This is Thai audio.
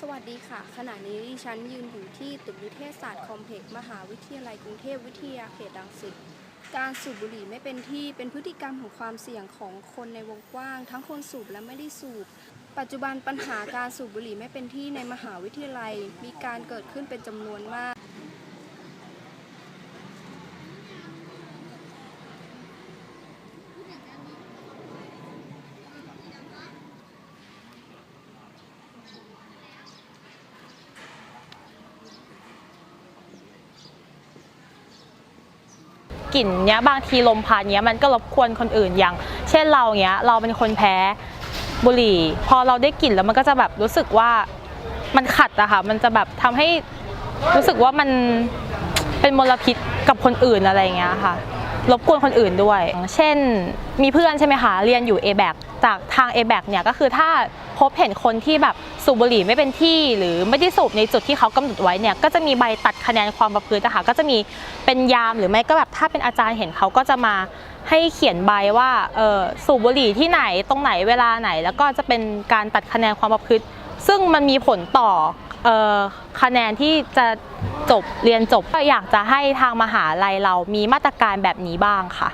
สวัสดีค่ะ ขณะนี้ดิฉันยืนอยู่ที่ตึกนิเทศศาสตร์คอมเพล็กซ์มหาวิทยาลัยกรุงเทพวิทยาเขตดังสิตการสูบบุหรี่ไม่เป็นที่เป็นพฤติกรรมของความเสี่ยงของคนในวงกว้าง ทั้งคนสูบและไม่ได้สูบ ปัจจุบันปัญหาการสูบบุหรี่ไม่เป็นที่ในมหาวิทยาลัย มีการเกิดขึ้นเป็นจำนวนมาก กลิ่นเนี้ยบางทีลมพัดเนี้ยมันก็รบกวนคนอื่นอย่าง เช่นเราเนี้ยเราเป็นคนแพ้บุหรี่ พอเราได้กลิ่นแล้วมันก็จะแบบรู้สึกว่ามันขัดอะค่ะมันจะแบบทำให้รู้สึกว่ามันเป็นมลพิษกับคนอื่นอะไรเงี้ยค่ะรบกวนคนอื่นด้วย เช่น มีเพื่อนใช่ไหมคะ เรียนอยู่ a b a c จากทาง a b a c เนี่ยก็คือถ้าพบเห็นคนที่แบบ สูบบุหรี่ไม่เป็นที่หรือไม่ได้สูบในจุดที่เขากำหนดไว้เนี่ยก็จะมีใบตัดคะแนนความประพฤติอะค่ะก็จะมีเป็นยามหรือไม่ก็แบบถ้าเป็นอาจารย์เห็นเขาก็จะมาให้เขียนใบว่าเออสูบบุหรี่ที่ไหนตรงไหนเวลาไหน แล้วก็จะเป็นการตัดคะแนนความประพฤติ ซึ่งมันมีผลต่อเอ่อคะแนนที่จะจบเรียนจบก็อยากจะให้ทางมหาลัยเรามีมาตรการแบบนี้บ้างค่ะ